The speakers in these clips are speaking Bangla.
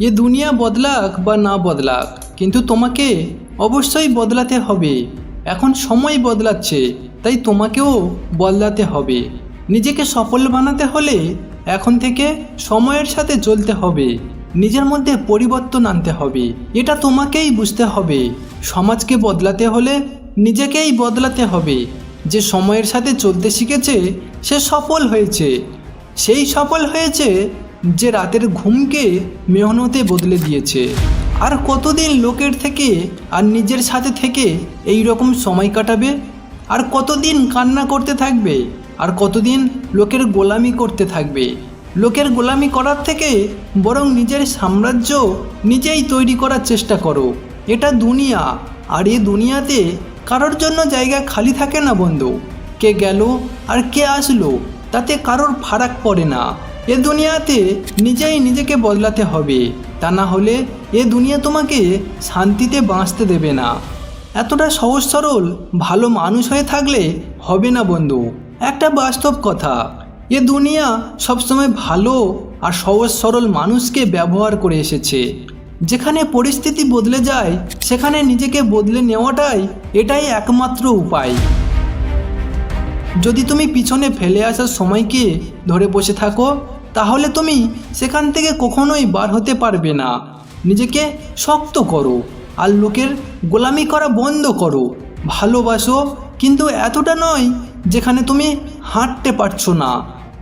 এ দুনিয়া বদলাক বা না বদলাক, কিন্তু তোমাকে অবশ্যই বদলাতে হবে। এখন সময় বদলাচ্ছে, তাই তোমাকেও বদলাতে হবে। নিজেকে সফল বানাতে হলে এখন থেকে সময়ের সাথে চলতে হবে। নিজের মধ্যে পরিবর্তন আনতে হবে। এটা তোমাকেই বুঝতে হবে। সমাজকে বদলাতে হলে নিজেকেই বদলাতে হবে। যে সময়ের সাথে চলতে শিখেছে, সে সফল হয়েছে। সেই সফল হয়েছে যে রাতের ঘুমকে মেহনতে বদলে দিয়েছে। আর কতদিন লোকের থেকে আর নিজের সাথে থেকে এই রকম সময় কাটাবে? আর কতদিন কান্না করতে থাকবে? আর কতদিন লোকের গোলামি করতে থাকবে? লোকের গোলামি করার থেকে বরং নিজের সাম্রাজ্য নিজেই তৈরি করার চেষ্টা করো। এটা দুনিয়া, আর এ দুনিয়াতে কারোর জন্য জায়গা খালি থাকে না বন্ধু। কে গেল আর কে আসলো, তাতে কারোর ফারাক পড়ে না। এ দুনিয়াতে নিজেই নিজেকে বদলাতে হবে। তা না হলে এ দুনিয়া তোমাকে শান্তিতে বাঁচতে দেবে না। এতটা সহজ সরল, ভালো মানুষ হয়ে থাকলে হবে না বন্ধু। একটা বাস্তব কথা, এ দুনিয়া সবসময় ভালো আর সহজ সরল মানুষকে ব্যবহার করে এসেছে। যেখানে পরিস্থিতি বদলে যায়, সেখানে নিজেকে বদলে নেওয়াটাই এটাই একমাত্র উপায়। যদি তুমি পিছনে ফেলে আসার সময়কে ধরে বসে থাকো তাহলে তুমি সেখান থেকে কখনোই বার হতে পারবে না। নিজেকে শক্ত করো আর লোকের গোলামি করা বন্ধ করো। ভালোবাসো কিন্তু এতটা নয় যেখানে তুমি হাঁটতে পারছ না।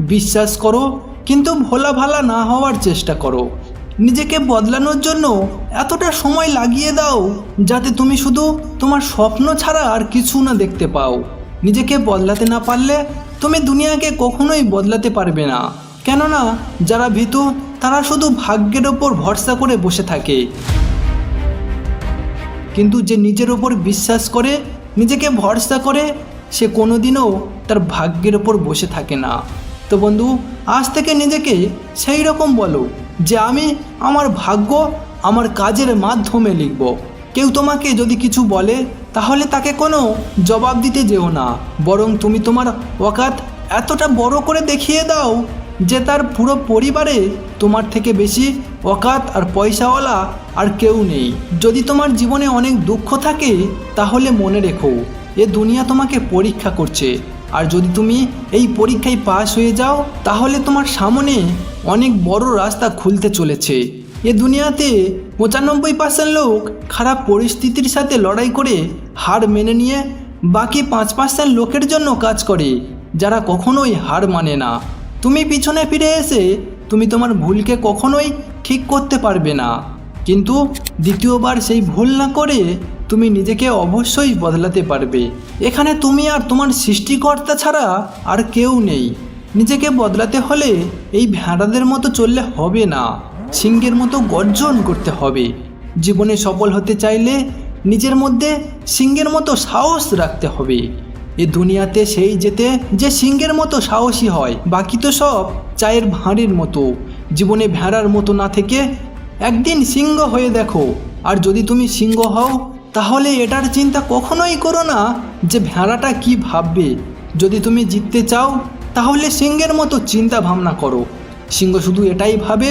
বিশ্বাস করো কিন্তু ভোলা ভালা না হওয়ার চেষ্টা করো। নিজেকে বদলানোর জন্য এতটা সময় লাগিয়ে দাও যাতে তুমি শুধু তোমার স্বপ্ন ছাড়া আর কিছু না দেখতে পাও। নিজেকে বদলাতে না পারলে তুমি দুনিয়াকে কখনোই বদলাতে পারবে না। কেননা যারা ভীতু, তারা শুধু ভাগ্যের ওপর ভরসা করে বসে থাকে। কিন্তু যে নিজের ওপর বিশ্বাস করে, নিজেকে ভরসা করে, সে কোনোদিনও তার ভাগ্যের ওপর বসে থাকে না। তো বন্ধু, আজ থেকে নিজেকে সেই রকম বলো, যে আমি আমার ভাগ্য আমার কাজের মাধ্যমে লিখব। কেউ তোমাকে যদি কিছু বলে, তাহলে তাকে কোনো জবাব দিতে যেও না। বরং তুমি তোমার ওকাত এতটা বড় করে দেখিয়ে দাও যে তার পুরো পরিবারে তোমার থেকে বেশি অকাত আর পয়সাওয়ালা আর কেউ নেই। যদি তোমার জীবনে অনেক দুঃখ থাকে, তাহলে মনে রেখো, এ দুনিয়া তোমাকে পরীক্ষা করছে। আর যদি তুমি এই পরীক্ষায় পাশ হয়ে যাও, তাহলে তোমার সামনে অনেক বড় রাস্তা খুলতে চলেছে। এ দুনিয়াতে পঁচানব্বই পার্সেন্ট লোক খারাপ পরিস্থিতির সাথে লড়াই করে হার মেনে নিয়ে, বাকি পাঁচ পার্সেন্ট লোকের জন্য কাজ করে, যারা কখনোই হার মানে না। তুমি পিছনে ফিরে এসে তুমি তোমার ভুলকে কখনোই ঠিক করতে পারবে না। কিন্তু দ্বিতীয়বার সেই ভুল না করে তুমি নিজেকে অবশ্যই বদলাতে পারবে। এখানে তুমি আর তোমার সৃষ্টিকর্তা ছাড়া আর কেউ নেই। নিজেকে বদলাতে হলে এই ভেড়াদের মতো চললে হবে না। সিংহের মতো গর্জন করতে হবে। জীবনে সফল হতে চাইলে নিজের মধ্যে সিংহের মতো সাহস রাখতে হবে। এ দুনিয়াতে সেই যেতে যে সিংহের মতো সাহসী হয়, বাকি তো সব চায়ের ভাঁড়ের মতো। জীবনে ভেড়ার মতো না থেকে একদিন সিংহ হয়ে দেখো। আর যদি তুমি সিংহ হও, তাহলে এটার চিন্তা কখনোই করো না যে ভেড়াটা কি ভাববে। যদি তুমি জিততে চাও, তাহলে সিংহের মতো চিন্তা ভাবনা করো। সিংহ শুধু এটাই ভাবে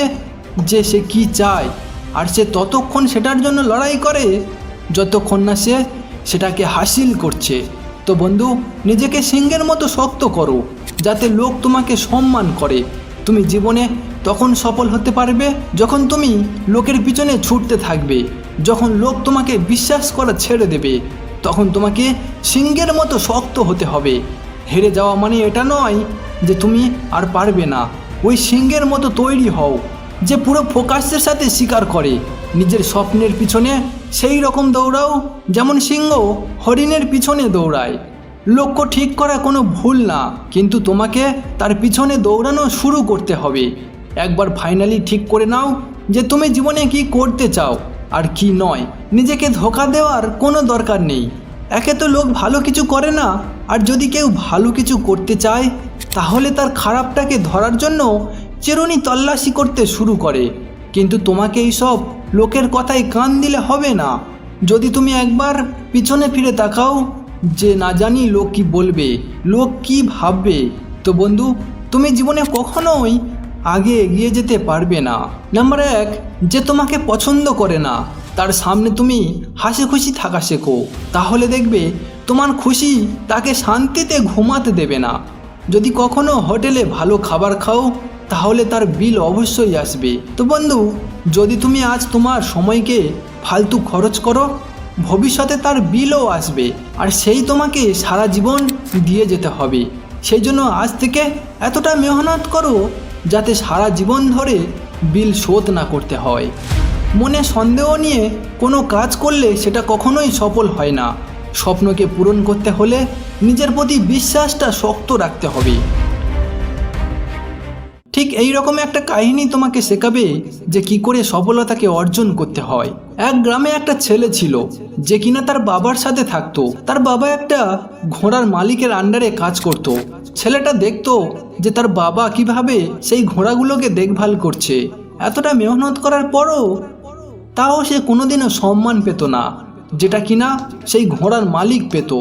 যে সে কি চায়, আর সে ততক্ষণ সেটার জন্য লড়াই করে, যতক্ষণ না সে সেটাকে হাসিল করছে। তো বন্ধু, নিজেকে সিংহের মতো শক্ত করো, যাতে লোক তোমাকে সম্মান করে। তুমি জীবনে তখন সফল হতে পারবে যখন তুমি লোকের পিছনে ছুটতে থাকবে। যখন লোক তোমাকে বিশ্বাস করা ছেড়ে দেবে, তখন তোমাকে সিংহের মতো শক্ত হতে হবে। হেরে যাওয়া মানে এটা নয় যে তুমি আর পারবে না। ওই সিংহের মতো তৈরি হও। যে পুরো ফোকাসের সাথে শিকার করে। নিজের স্বপ্নের পিছনে সেই রকম দৌড়াও, যেমন সিংহ হরিণের পিছনে দৌড়ায়। লক্ষ্য ঠিক করা কোনো ভুল না, কিন্তু তোমাকে তার পিছনে দৌড়ানো শুরু করতে হবে। একবার ফাইনালি ঠিক করে নাও যে তুমি জীবনে কি করতে চাও, আর কি নয়। নিজেকে ধোকা দেওয়ার কোনো দরকার নেই। একে তো লোক ভালো কিছু করে না, আর যদি কেউ ভালো কিছু করতে চায়, তাহলে তার খারাপটাকে ধরার জন্য চিরুনি তল্লাশি করতে শুরু করে। কিন্তু তোমাকে এইসব লোকের কথায় কান দিলে হবে না। যদি তুমি একবার পিছনে ফিরে তাকাও, যে না জানি লোক কি বলবে, লোক কি ভাববে। তো বন্ধু, তুমি জীবনে কখনোই আগে এগিয়ে যেতে পারবে না। নাম্বার এক, যে তোমাকে পছন্দ করে না, তার সামনে তুমি হাসি খুশি থাকা শেখো। তাহলে দেখবে তোমার খুশি তাকে শান্তিতে ঘুমাতে দেবে না। যদি কখনো হোটেলে ভালো খাবার খাও তাহলে তার বিল অবশ্যই আসবে। তো বন্ধু, যদি তুমি আজ তোমার সময়কে ফালতু খরচ করো, ভবিষ্যতে তার বিলও আসবে আর সেই তোমাকে সারা জীবন দিয়ে যেতে হবে। সেই জন্য আজ থেকে এতটা মেহনত করো যাতে সারা জীবন ধরে বিল শোধ না করতে হয়। মনে সন্দেহ নিয়ে কোনো কাজ করলে সেটা কখনোই সফল হয় না। স্বপ্নকে পূরণ করতে হলে নিজের প্রতি বিশ্বাসটা শক্ত রাখতে হবে। ঠিক এই রকম একটা কাহিনী তোমাকে শেখাবে যে কি করে সফলতাকে অর্জন করতে হয়। এক গ্রামে একটা ছেলে ছিল, যে কিনা তার বাবার সাথে থাকতো। তার বাবা একটা ঘোড়ার মালিকের আন্ডারে কাজ করত। ছেলেটা দেখতো যে তার বাবা কীভাবে সেই ঘোড়াগুলোকে দেখভাল করছে। এতটা মেহনত করার পরও তাও সে কোনোদিনও সম্মান পেত না, যেটা কিনা সেই ঘোড়ার মালিক পেত।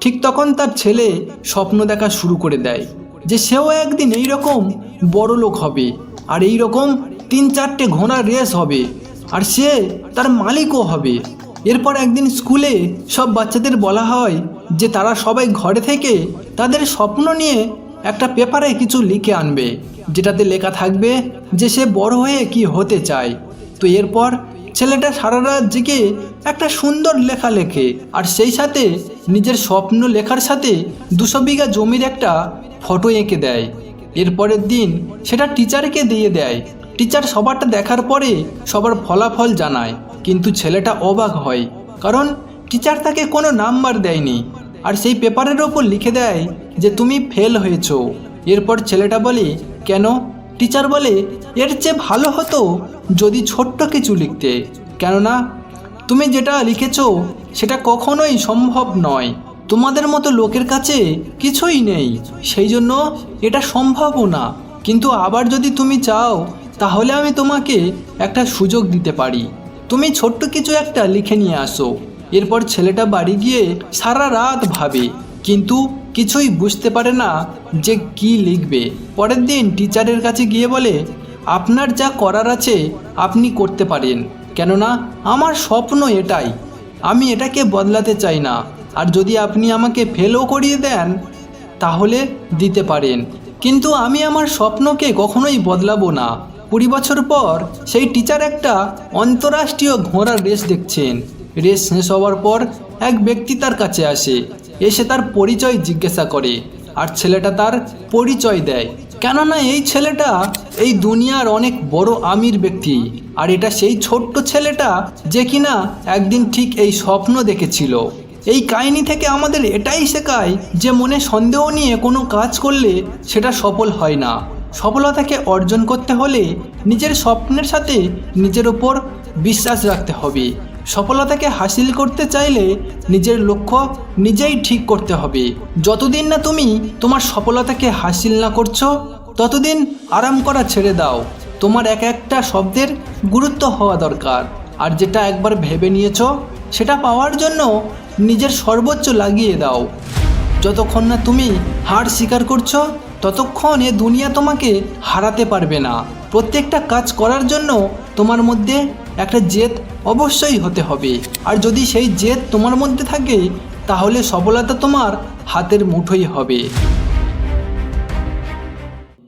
ঠিক তখন তার ছেলে স্বপ্ন দেখা শুরু করে দেয় যে সেও একদিন এই রকম বড় লোক হবে। আর এই রকম তিন চারটে ঘোড়ার রেস হবে। আর সে তার মালিকও হবে। এরপর একদিন স্কুলে সব বাচ্চাদের বলা হয় যে তারা সবাই ঘরে থেকে তাদের স্বপ্ন নিয়ে একটা পেপারে কিছু লিখে আনবে, যেটাতে লেখা থাকবে যে সে বড় হয়ে কি হতে চায়। তো এরপর ছেলেটা সারা রাত জেগে একটা সুন্দর লেখা লেখে। আর সেই সাথে নিজের স্বপ্ন লেখার সাথে দুশো বিঘা জমির একটা ফটো এঁকে দেয়। এরপরের দিন সেটা টিচারকে দিয়ে দেয়। টিচার সবারটা দেখার পরে সবার ফলাফল জানায়। কিন্তু ছেলেটা অবাক হয়, কারণ টিচার তাকে কোনো নাম্বার দেয়নি। আর সেই পেপারের ওপর লিখে দেয় যে, তুমি ফেল হয়েছ। এরপর ছেলেটা বলে, কেন? টিচার বলে, এর চেয়ে ভালো হতো যদি ছোট্ট কিছু লিখতে। কেননা, তুমি যেটা লিখেছ সেটা কখনোই সম্ভব নয়। তোমাদের মতো লোকের কাছে কিছুই নেই সেই জন্য এটা সম্ভবও না। কিন্তু আবার যদি তুমি চাও, তাহলে আমি তোমাকে একটা সুযোগ দিতে পারি। তুমি ছোট্ট কিছু একটা লিখে নিয়ে আসো। এরপর ছেলেটা বাড়ি গিয়ে সারা রাত ভাবে, কিন্তু কিছুই বুঝতে পারে না যে কি লিখবে। পরের দিন টিচারের কাছে গিয়ে বলে, আপনার যা করার আছে আপনি করতে পারেন। কেননা আমার স্বপ্ন এটাই। আমি এটাকে বদলাতে চাই না। আর যদি আপনি আমাকে ফেলও করিয়ে দেন, তাহলে দিতে পারেন। কিন্তু আমি আমার স্বপ্নকে কখনোই বদলাবো না। কুড়ি বছর পর সেই টিচার একটা অন্তরাষ্ট্রীয় ঘোড়ার রেস দেখছেন। রেস শেষ হওয়ার পর এক ব্যক্তি তার কাছে আসে। এসে তার পরিচয় জিজ্ঞাসা করে। আর ছেলেটা তার পরিচয় দেয়। কেননা এই ছেলেটা এই দুনিয়ার অনেক বড় আমির ব্যক্তি। আর এটা সেই ছোট্ট ছেলেটা যে কিনা একদিন ঠিক এই স্বপ্ন দেখেছিল। এই কাহিনী থেকে আমাদের এটাই শেখায় যে মনে সন্দেহ নিয়ে কোনো কাজ করলে সেটা সফল হয় না। সফলতাকে অর্জন করতে হলে নিজের স্বপ্নের সাথে নিজের ওপর বিশ্বাস রাখতে হবে। সফলতাকে হাসিল করতে চাইলে নিজের লক্ষ্য নিজেই ঠিক করতে হবে। যতদিন না তুমি তোমার সফলতাকে হাসিল না করছ, ততদিন আরাম করা ছেড়ে দাও। তোমার এক একটা শব্দের গুরুত্ব হওয়া দরকার। আর যেটা একবার ভেবে নিয়েছো সেটা পাওয়ার জন্য নিজের সর্বোচ্চ লাগিয়ে দাও। যতক্ষণ না তুমি হার স্বীকার করছ, ততক্ষণ এ দুনিয়া তোমাকে হারাতে পারবে না। প্রত্যেকটা কাজ করার জন্য তোমার মধ্যে একটা জেদ অবশ্যই হতে হবে। আর যদি সেই জেদ তোমার মধ্যে থাকে, তাহলে সফলতা তোমার হাতের মুঠোই হবে।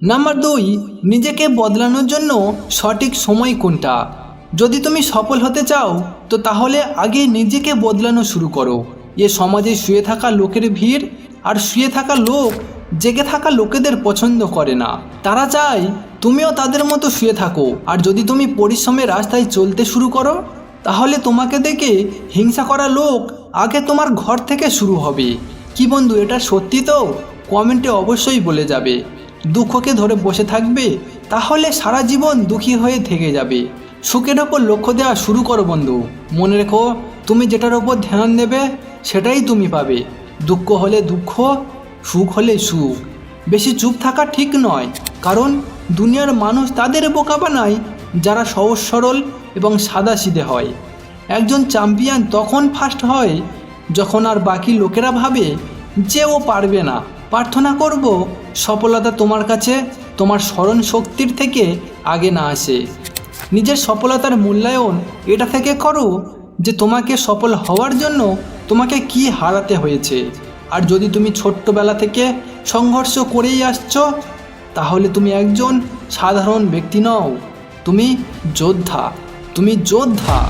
নাম্বার দুই, নিজেকে বদলানোর জন্য সঠিক সময় কোনটা? যদি তুমি সফল হতে চাও, তো তাহলে আগে নিজেকে বদলানো শুরু করো। এ সমাজে শুয়ে থাকা লোকের ভিড় আর শুয়ে থাকা লোক জেগে থাকা লোকেদের পছন্দ করে না। তারা চায় তুমিও তাদের মতো শুয়ে থাকো। আর যদি তুমি পরিশ্রমের রাস্তায় চলতে শুরু করো, তাহলে তোমাকে দেখে হিংসা করা লোক আগে তোমার ঘর থেকে শুরু হবে। কি বন্ধু, এটা সত্যি তো? কমেন্টে অবশ্যই বলে যাবে। দুঃখকে ধরে বসে থাকবে, তাহলে সারা জীবন দুঃখী হয়ে থেকে যাবে। সুখের ওপর লক্ষ্য দেওয়া শুরু করো বন্ধু। মনে রেখো, তুমি যেটার ওপর ধ্যান দেবে, সেটাই তুমি পাবে। দুঃখ হলে দুঃখ, সুখ হলে সুখ। বেশি চুপ থাকা ঠিক নয়, কারণ দুনিয়ার মানুষ তাদের বোকা বানায়, যারা সহজ সরল এবং সাদা সিধে হয়। একজন চ্যাম্পিয়ন তখন ফার্স্ট হয়, যখন আর বাকি লোকেরা ভাবে যে ও পারবে না। প্রার্থনা করব, সফলতা তোমার কাছে, তোমার স্মরণ শক্তির থেকে আগে না আসে। নিজের সফলতার মূল্যায়ন এটা থেকে করো যে তোমাকে সফল হওয়ার জন্য তোমাকে কি হারাতে হয়েছে। আর যদি তুমি ছোট্টবেলা থেকে সংঘর্ষ করেই আসছো, তাহলে তুমি একজন সাধারণ ব্যক্তি নও। তুমি যোদ্ধা। তুমি যোদ্ধা।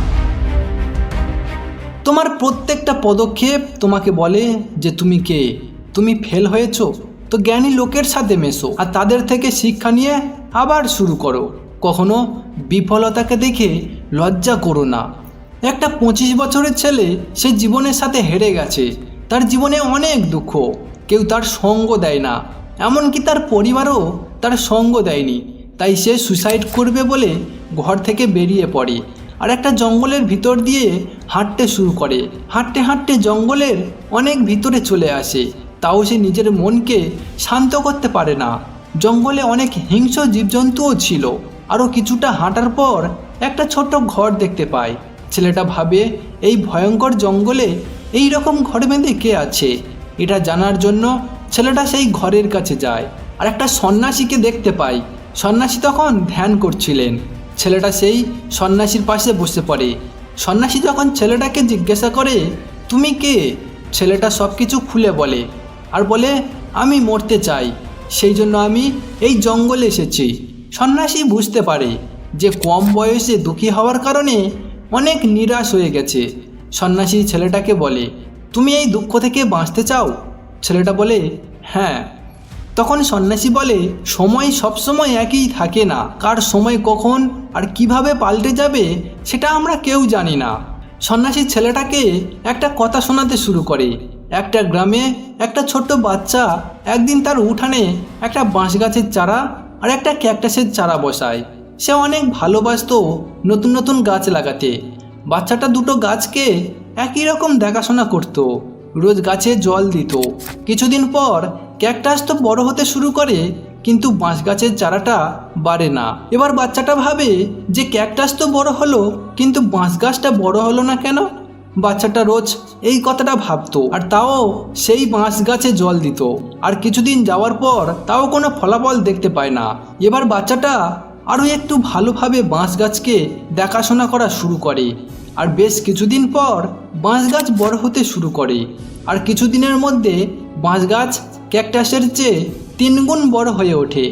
তোমার প্রত্যেকটা পদক্ষেপ তোমাকে বলে যে তুমি কে। তুমি ফেল হয়েছো, তো জ্ঞানী লোকের সাথে মেশো আর তাদের থেকে শিক্ষা নিয়ে আবার শুরু করো। কখনো বিফলতাকে দেখে লজ্জা করো না। একটা পঁচিশ বছরের ছেলে, সে জীবনের সাথে হেরে গেছে। তার জীবনে অনেক দুঃখ। কেউ তার সঙ্গ দেয় না। এমনকি তার পরিবারও তার সঙ্গ দেয়নি। তাই সে সুসাইড করবে বলে ঘর থেকে বেরিয়ে পড়ে। আর একটা জঙ্গলের ভিতর দিয়ে হাঁটতে শুরু করে। হাঁটতে হাঁটতে জঙ্গলের অনেক ভিতরে চলে আসে। তাও সে নিজের মনকে শান্ত করতে পারে না। জঙ্গলে অনেক হিংস্র জীবজন্তুও ছিল। আরও কিছুটা হাঁটার পর একটা ছোট্ট ঘর দেখতে পায় ছেলেটা ভাবে, এই ভয়ঙ্কর জঙ্গলে এই রকম ঘর বেঁধে কে আছে? এটা জানার জন্য ছেলেটা সেই ঘরের কাছে যায়। আর একটা সন্ন্যাসীকে দেখতে পায় সন্ন্যাসী তখন ধ্যান করছিলেন। ছেলেটা সেই সন্ন্যাসীর পাশে বসে পড়ে। সন্ন্যাসী যখন ছেলেটাকে জিজ্ঞাসা করে, তুমি কে? ছেলেটা সব কিছু খুলে বলে আর বলে, আমি মরতে চাই। সেই জন্য আমি এই জঙ্গলে এসেছি। সন্ন্যাসী বুঝতে পারে যে কম বয়সে দুঃখী হওয়ার কারণে অনেক নিরাশ হয়ে গেছে। সন্ন্যাসী ছেলেটাকে বলে, তুমি এই দুঃখ থেকে বাঁচতে চাও? ছেলেটা বলে হ্যাঁ। তখন সন্ন্যাসী বলে, সময় সবসময় একই থাকে না। কার সময় কখন আর কীভাবে পাল্টে যাবে সেটা আমরা কেউ জানি না। সন্ন্যাসী ছেলেটাকে একটা কথা শোনাতে শুরু করে। একটা গ্রামে একটা ছোট্ট বাচ্চা একদিন তার উঠানে একটা বাঁশ গাছের চারা আর একটা ক্যাকটাসের চারা বসায়। সে অনেক ভালোবাসতো নতুন নতুন গাছ লাগাতে। বাচ্চাটা দুটো গাছকে একই রকম দেখাশোনা করতো। রোজ গাছে জল দিত। কিছুদিন পর ক্যাকটাস তো বড় হতে শুরু করে, কিন্তু বাঁশ গাছের চারাটা বাড়ে না। এবার বাচ্চাটা ভাবে যে ক্যাকটাস তো বড় হলো, কিন্তু বাঁশ গাছটা বড় হলো না কেন? বাচ্চাটা রোজ এই কথাটা ভাবতো, আর তাও সেই বাঁশ গাছে জল দিত। আর কিছুদিন যাওয়ার পর তাও কোনো ফলাফল দেখতে পায় না। এবার বাচ্চাটা আরও একটু ভালোভাবে বাঁশ গাছকে দেখাশোনা করা শুরু করে। আর বেশ কিছুদিন পর বাঁশ গাছ বড় হতে শুরু করে। আর কিছুদিনের মধ্যে বাঁশ গাছ ক্যাকটাসের চেয়ে তিনগুণ বড় হয়ে ওঠে।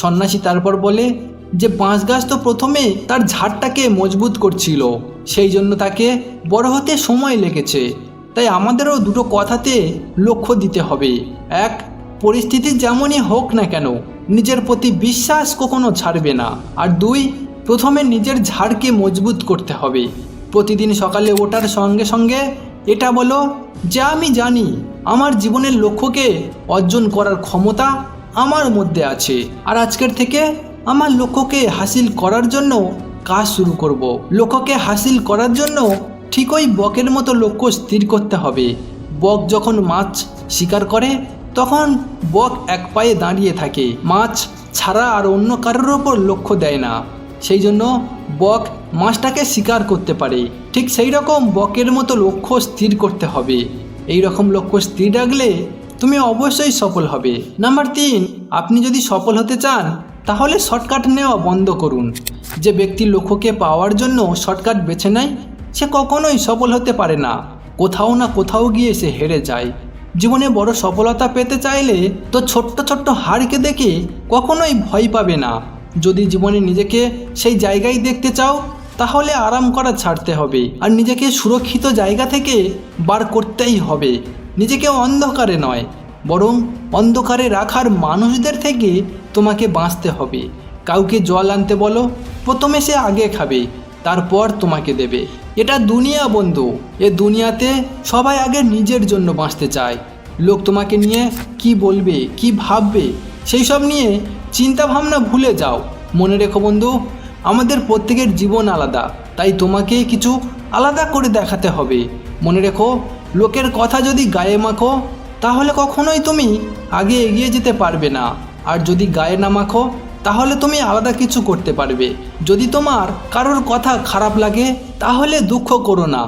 সন্ন্যাসী তারপর বলে যে বাঁশ গাছ তো প্রথমে তার ঝাড়টাকে মজবুত করছিল, সেই জন্য তাকে বড় হতে সময় লেগেছে। তাই আমাদেরও দুটো কথাতে লক্ষ্য দিতে হবে। এক, পরিস্থিতি যেমনই হোক না কেন, নিজের প্রতি বিশ্বাস কখনো ছাড়বে না। আর দুই, প্রথমে নিজের ঝাড়কে মজবুত করতে হবে। প্রতিদিন সকালে ওঠার সঙ্গে সঙ্গে এটা বলো, যে আমি জানি আমার জীবনের লক্ষ্যকে অর্জন করার ক্ষমতা আমার মধ্যে আছে। আর আজকের থেকে আমার লক্ষ্যকে হাসিল করার জন্য কাজ শুরু করব। লক্ষ্যকে হাসিল করার জন্য ঠিকই বকের মতো লক্ষ্য স্থির করতে হবে। বক যখন মাছ শিকার করে, তখন বক এক পায়ে দাঁড়িয়ে থাকে। মাছ ছাড়া আর অন্য কারোর ওপর লক্ষ্য দেয় না। সেই জন্য বক মাছটাকে শিকার করতে পারে। ঠিক সেই রকম বকের মতো লক্ষ্য স্থির করতে হবে। এই রকম লক্ষ্য স্থির রাখলে তুমি অবশ্যই সফল হবে। নাম্বার তিন, আপনি যদি সফল হতে চান তাহলে শর্টকাট নেওয়া বন্ধ করুন। যে ব্যক্তি লক্ষ্যকে পাওয়ার জন্য শর্টকাট বেছে নেয়, সে কখনোই সফল হতে পারে না। কোথাও না কোথাও গিয়ে সে হেরে যায়। জীবনে বড় সফলতা পেতে চাইলে তো ছোট্ট ছোট্ট হারকে দেখে কখনোই ভয় পাবে না। যদি জীবনে নিজেকে সেই জায়গায় দেখতে চাও, তাহলে আরাম করা ছাড়তে হবে। আর নিজেকে সুরক্ষিত জায়গা থেকে বার করতেই হবে। নিজেকে অন্ধকারে নয়, বরং অন্ধকারে রাখার মানুষদের থেকে তোমাকে বাঁচতে হবে। কাউকে জল আনতে বলো, প্রথমে সে আগে খাবে, তারপর তোমাকে দেবে। এটা দুনিয়া বন্ধু। এ দুনিয়াতে সবাই আগে নিজের জন্য বাঁচতে চায়। লোক তোমাকে নিয়ে কি বলবে, কি ভাববে সেই সব নিয়ে চিন্তা ভাবনা ভুলে যাও। মনে রেখো বন্ধু, আমাদের প্রত্যেকের জীবন আলাদা, তাই তোমাকে কিছু আলাদা করে দেখাতে হবে। মনে রেখো, লোকের কথা যদি গায়ে মাখো, তাহলে কখনোই তুমি আগে এগিয়ে যেতে পারবে না। আর যদি গায়ে না মাখো, তাহলে তুমি আলাদা কিছু করতে পারবে। যদি তোমার কারোর কথা খারাপ লাগে, তাহলে দুঃখ করো না।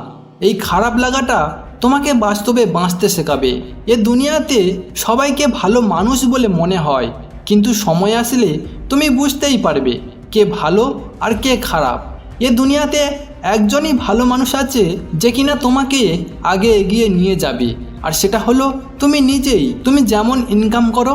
এই খারাপ লাগাটা তোমাকে বাস্তবে বাঁচতে শেখাবে। এ দুনিয়াতে সবাইকে ভালো মানুষ বলে মনে হয়, কিন্তু সময় আসলে তুমি বুঝতেই পারবে কে ভালো আর কে খারাপ। এ দুনিয়াতে একজনই ভালো মানুষ আছে যে কিনা তোমাকে আগে এগিয়ে নিয়ে যাবে। আর সেটা হলো তুমি নিজেই। তুমি যেমন ইনকাম করো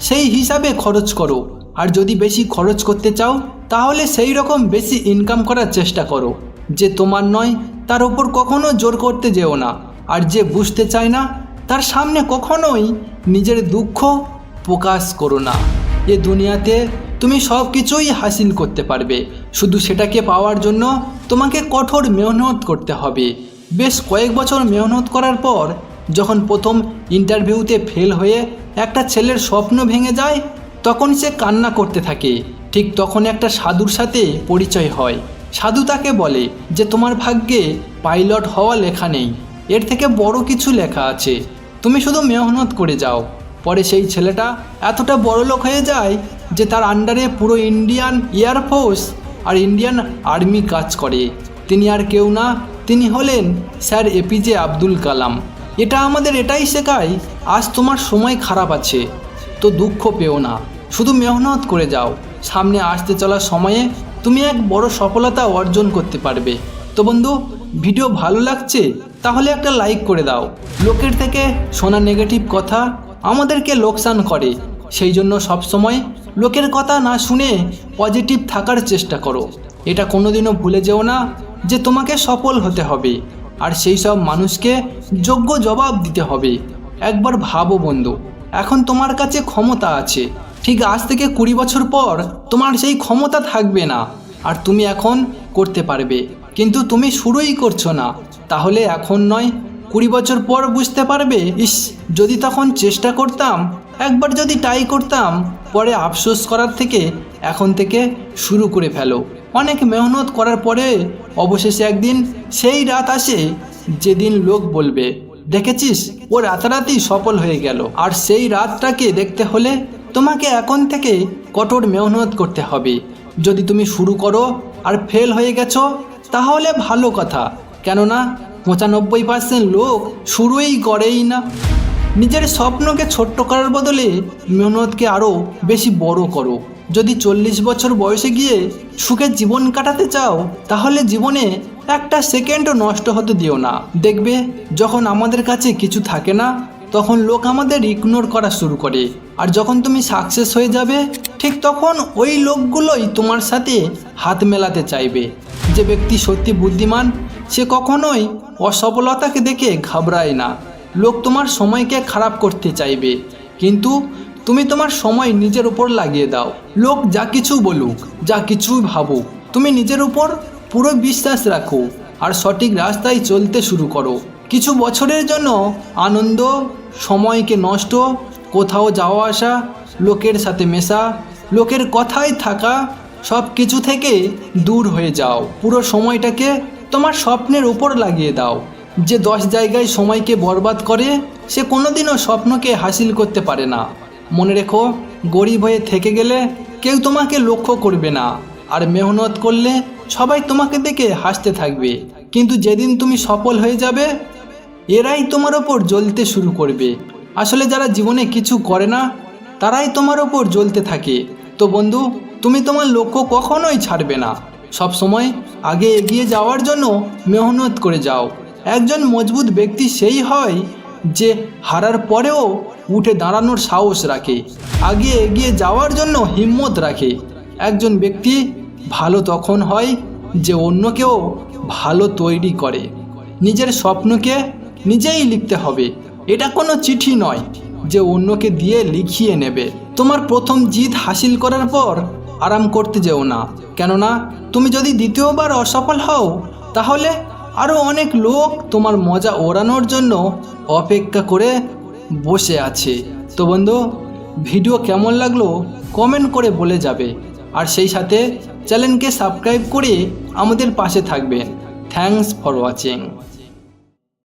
সেই হিসাবে খরচ করো। আর যদি বেশি খরচ করতে চাও, তাহলে সেই রকম বেশি ইনকাম করার চেষ্টা করো। যে তোমার নয়, তার ওপর কখনো জোর করতে যেও না। আর যে বুঝতে চায় না, তার সামনে কখনোই নিজের দুঃখ প্রকাশ করো না। এ দুনিয়াতে তুমি সব কিছুই হাসিল করতে পারবে। শুধু সেটাকে পাওয়ার জন্য তোমাকে কঠোর মেহনত করতে হবে। বেশ কয়েক বছর মেহনত করার পর, যখন প্রথম ইন্টারভিউতে ফেল হয়ে একটা ছেলের স্বপ্ন ভেঙে যায়, তখন সে কান্না করতে থাকে। ঠিক তখন একটা সাধুর সাথে পরিচয় হয়। সাধু তাকে বলে যে, তোমার ভাগ্যে পাইলট হওয়া লেখা নেই। এর থেকে বড় কিছু লেখা আছে। তুমি শুধু মেহনত করে যাও। পরে সেই ছেলেটা এতটা বড় লোক হয়ে যায় যে, তার আন্ডারে পুরো ইন্ডিয়ান এয়ারফোর্স আর ইন্ডিয়ান আর্মি কাজ করে। তিনি আর কেউ না, তিনি হলেন স্যার এপিজে আব্দুল কালাম। এটা আমাদের এটাই শেখায়, আজ তোমার সময় খারাপ আছে, তো দুঃখ পেও না। শুধু মেহনত করে যাও, সামনে আসতে চলা সময়ে তুমি এক বড় সফলতা অর্জন করতে পারবে। তো বন্ধু, ভিডিও ভালো লাগছে, তাহলে একটা লাইক করে দাও। লোকের থেকে শোনা নেগেটিভ কথা আমাদেরকে লোকসান করে, সেই জন্য সবসময় লোকের কথা না শুনে পজিটিভ থাকার চেষ্টা করো। এটা কোনোদিনও ভুলে যেও না যে তোমাকে সফল হতে হবে। আর সেই সব মানুষকে যোগ্য জবাব দিতে হবে। একবার ভাবো বন্ধু, এখন তোমার কাছে ক্ষমতা আছে। ঠিক আজ থেকে কুড়ি বছর পর তোমার সেই ক্ষমতা থাকবে না, আর তুমি এখন করতে পারবে। কিন্তু তুমি শুরুই করছ না, তাহলে এখন নয়, কুড়ি বছর পর বুঝতে পারবে, ইস, যদি তখন চেষ্টা করতাম, একবার যদি টাই করতাম, পরে আফসোস করার থেকে এখন থেকে শুরু করে ফেলো। অনেক মেহনত করার পরে অবশেষে একদিন সেই রাত আসে যেদিন লোক বলবে, দেখেছিস, ও রাতারাতি সফল হয়ে গেল। আর সেই রাতটাকে দেখতে হলে তোমাকে এখন থেকে কঠোর মেহনত করতে হবে। যদি তুমি শুরু করো আর ফেল হয়ে গেছো, তাহলে ভালো কথা। কেননা পঁচানব্বই পার্সেন্ট লোক শুরুই করেই না। নিজের স্বপ্নকে ছোট্ট করার বদলে মেহনতকে আরও বেশি বড় করো। যদি চল্লিশ বছর বয়সে গিয়ে সুখে জীবন কাটাতে চাও, তাহলে জীবনে একটা সেকেন্ডও নষ্ট হতে দিও না। দেখবে, যখন আমাদের কাছে কিছু থাকে না, তখন লোক আমাদের ইগনোর করা শুরু করে। আর যখন তুমি সাকসেস হয়ে যাবে, ঠিক তখন ওই লোকগুলোই তোমার সাথে হাত মেলাতে চাইবে। যে ব্যক্তি সত্যি বুদ্ধিমান, সে কখনোই অসফলতাকে দেখে ঘাবড়ায় না। লোক তোমার সময়কে খারাপ করতে চাইবে। কিন্তু তুমি তোমার সময় নিজের উপর লাগিয়ে দাও। লোক যা কিছু বলুক, যা কিছু ভাবুক, তুমি নিজের উপর পুরো বিশ্বাস রাখো আর সঠিক রাস্তায় চলতে শুরু করো। কিছু বছরের জন্য আনন্দ, সময়কে নষ্ট, কোথাও যাওয়া আসা, লোকের সাথে মেশা, লোকের কথায় থাকা, সব কিছু থেকে দূর হয়ে যাও। পুরো সময়টাকে তোমার স্বপ্নের উপর লাগিয়ে দাও। যে দশ জায়গায় সময়কে বরবাদ করে, সে কোনোদিনও স্বপ্নকে হাসিল করতে পারে না। মনে রেখো, গরিব হয়ে থেকে গেলে কেউ তোমাকে লক্ষ্য করবে না। আর মেহনত করলে সবাই তোমাকে দেখে হাসতে থাকবে। কিন্তু যেদিন তুমি সফল হয়ে যাবে, এরাই তোমার ওপর জ্বলতে শুরু করবে। আসলে যারা জীবনে কিছু করে না, তারাই তোমার ওপর জ্বলতে থাকে। তো বন্ধু, তুমি তোমার লক্ষ্য কখনোই ছাড়বে না। সব সময় আগে এগিয়ে যাওয়ার জন্য মেহনত করে যাও। একজন মজবুত ব্যক্তি সেই হয় যে হারার পরেও উঠে দাঁড়ানোর সাহস রাখে, আগে এগিয়ে যাওয়ার জন্য হিম্মত রাখে। একজন ব্যক্তি ভালো তখন হয় যে অন্যকেও ভালো তৈরি করে। নিজের স্বপ্নকে নিজেই লিখতে হবে। এটা কোনো চিঠি নয় যে অন্যকে দিয়ে লিখিয়ে নেবে। তোমার প্রথম জিত হাসিল করার পর আরাম করতে যেও না। কেননা, তুমি যদি দ্বিতীয়বার অসফল হও, তাহলে আরও অনেক লোক তোমার মজা ওড়ানোর জন্য অপেক্ষা করে বসে আছে। তো বন্ধু, ভিডিও কেমন লাগল কমেন্ট করে বলে যাবে। আর সেই সাথে চ্যানেলকে সাবস্ক্রাইব করে আমাদের পাশে থাকবেন থ্যাংকস ফর ওয়াচিং।